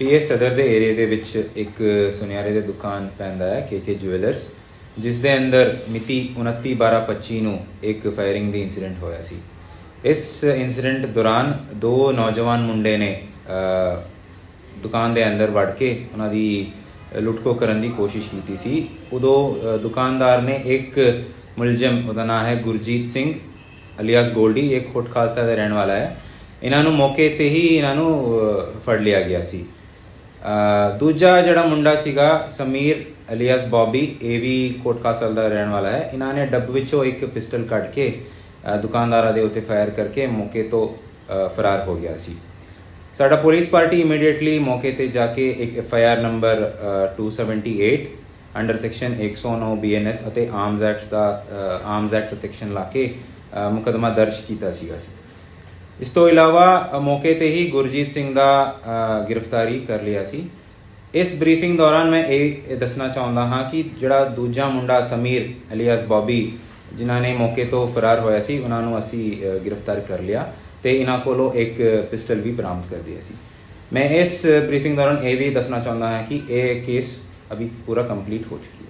PS ਸਦਰ ਦੇ area ਦੇ ਵਿੱਚ ਇੱਕ ਸੁਨਿਆਰੇ ਦੀ ਦੁਕਾਨ ਪੈਂਦਾ ਹੈ ਕੇਕੇ ਜੁਐਲਰਸ ਜਿਸ ਦੇ ਅੰਦਰ ਮਿਤੀ 29/12/25 ਨੂੰ ਇੱਕ ਫਾਇਰਿੰਗ ਦੀ ਇਨਸੀਡੈਂਟ ਹੋਇਆ ਸੀ। ਇਸ ਇਨਸੀਡੈਂਟ ਦੌਰਾਨ ਦੋ ਨੌਜਵਾਨ ਮੁੰਡੇ ਨੇ ਦੁਕਾਨ ਦੇ ਅੰਦਰ ਵੜ ਕੇ ਉਹਨਾਂ ਦੀ ਲੁੱਟਖੋ ਕਰਨ ਦੀ ਕੋਸ਼ਿਸ਼ ਕੀਤੀ ਸੀ। ਉਦੋਂ ਦੁਕਾਨਦਾਰ ਨੇ ਇੱਕ ਮੁਲਜ਼ਮ, ਉਹਦਾ ਨਾਮ ਹੈ ਗੁਰਜੀਤ ਸਿੰਘ, ਅਲੀਆਸ ਗੋਲਡੀ ਇੱਕ ਖੋਟ ਖਾਲਸਾ ਦਾ ਰਹਿਣ ਵਾਲਾ ਹੈ। ਇਹਨਾਂ ਨੂੰ ਮੌਕੇ ਤੇ ਹੀ ਇਹਨਾਂ ਨੂੰ ਫੜ ਲਿਆ ਗਿਆ ਸੀ। ਦੂਜਾ ਜਿਹੜਾ ਮੁੰਡਾ ਸੀਗਾ ਸਮੀਰ ਅਲੀਆਸ ਬੌਬੀ ਇਹ ਵੀ ਕੋਟਕਾਸਲ ਦਾ ਰਹਿਣ ਵਾਲਾ ਹੈ। ਇਹਨਾਂ ਨੇ ਡੱਬ ਵਿੱਚੋਂ ਇੱਕ ਪਿਸਟਲ ਕੱਢ ਕੇ ਦੁਕਾਨਦਾਰਾਂ ਦੇ ਉੱਤੇ ਫਾਇਰ ਕਰਕੇ ਮੌਕੇ ਤੋਂ ਫਰਾਰ ਹੋ ਗਿਆ ਸੀ। ਸਾਡਾ ਪੁਲਿਸ ਪਾਰਟੀ ਇਮੀਡੀਏਟਲੀ ਮੌਕੇ ਤੇ ਜਾ ਕੇ ਇੱਕ F I R number 278 under section 109 BNS ਅਤੇ ਆਰਮਜ਼ ਐਕਟ ਦਾ ਆਰਮਜ਼ ਐਕਟ ਸੈਕਸ਼ਨ ਲਾ ਕੇ ਅ, ਮੁਕੱਦਮਾ ਦਰਜ ਕੀਤਾ ਸੀਗਾ ਇਸ ਤੋਂ ਇਲਾਵਾ ਮੌਕੇ ਤੇ ਹੀ ਗੁਰਜੀਤ ਸਿੰਘ ਦਾ ਗ੍ਰਿਫਤਾਰੀ ਕਰ ਲਿਆ ਸੀ। ਇਸ ਬਰੀਫਿੰਗ ਦੌਰਾਨ ਮੈਂ ਇਹ ਦੱਸਣਾ ਚਾਹੁੰਦਾ ਹਾਂ ਕਿ ਜਿਹੜਾ ਦੂਜਾ ਮੁੰਡਾ ਸਮੀਰ ਅਲੀਆਸ ਬੌਬੀ, ਜਿਨ੍ਹਾਂ ਨੇ ਮੌਕੇ ਤੋਂ ਫਰਾਰ ਹੋਇਆ ਸੀ, ਉਹਨਾਂ ਨੂੰ ਅਸੀਂ ਗ੍ਰਿਫਤਾਰ ਕਰ ਲਿਆ ਤੇ ਇਹਨਾਂ ਕੋਲੋਂ ਇੱਕ ਪਿਸਟਲ ਵੀ ਬਰਾਮਦ ਕਰ ਲਿਆ ਸੀ। ਮੈਂ ਇਸ ਬਰੀਫਿੰਗ ਦੌਰਾਨ ਇਹ ਵੀ ਦੱਸਣਾ ਚਾਹੁੰਦਾ ਹਾਂ ਕਿ ਇਹ ਕੇਸ ਅਭੀ ਪੂਰਾ ਕੰਪਲੀਟ ਹੋ ਚੁੱਕੀ ਹੈ।